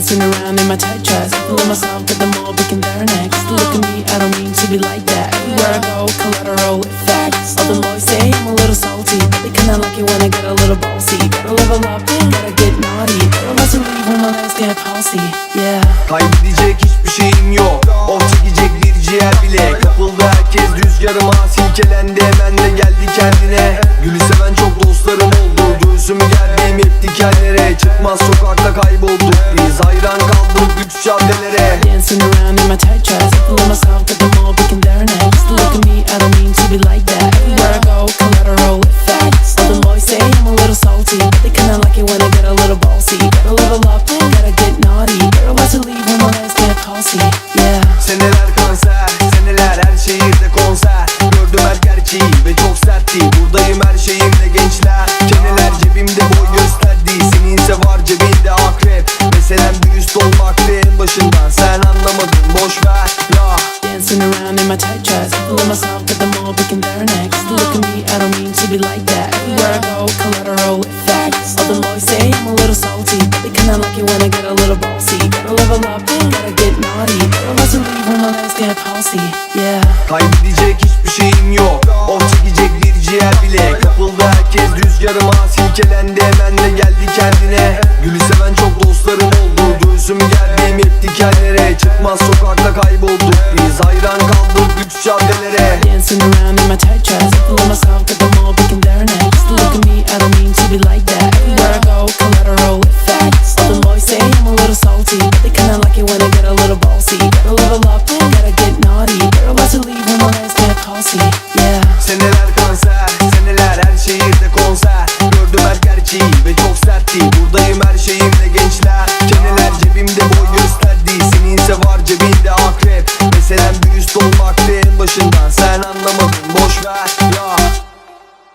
Dancing around in my tight dress. Feeling myself, got them all picking their necks. Look at me, I don't mean to be like that. Everywhere I go, collateral effects. All the boys say I'm a little salty. They kinda like it when I get a little bossy. Gotta level up, gotta get naughty. Gotta about to leave when my legs get palsy. Yeah. Kaybedecek hiçbir şeyim yok Oh çekecek bir ciğer bile Kapıldı herkes rüzgarıma Silkelendi hemen de geldi kendine Gülü seven çok dostlarım oldu dikenlere Çıkmaz sokakta kaybolduk Biz hayran kaldık lüks caddelere Dancing around in my tight dress. Feeling myself, got them all picking their necks. Look at me, I don't mean to be like that. Everywhere I go, collateral effects. All the boys say I'm a little salty. They kinda like it when I get olmaktı en başından Sen anlamadın boş ver ya Dancing around in my tight dress. Feeling myself, got them all picking their necks. Look at me, I don't mean to be like that. Everywhere I go, collateral effects. All the boys say I'm a little salty. They kinda like it when I get a little bossy. Gotta level up, gotta get naughty. Girl, about to leave when my legs get palsy. Yeah. Kaybedecek hiçbir şeyim yok Oh çekecek bir ciğer bile Kapıldı herkes rüzgarıma Silkelendi hemen de geldi kendine Gülü seven kaybolduk. Biz hayran kaldık lüks caddelere Dancing around in my tight dress I feel myself cause I'm all back in there now look at me, I don't mean to be like that. Everywhere I go, collateral effects. All the boys say I'm a little salty But they kinda like it when I get a little ballsy. Gotta level up, gotta get naughty. Girl, I to leave when my last get palsy. Yeah. Seneler kanser, seneler her şehirde konser. Gördüm her gerçeği ve çok sertti. Buradayım her şeyimle gençler. Keneler cebimde boş en başından Sen anlamadın boş ver.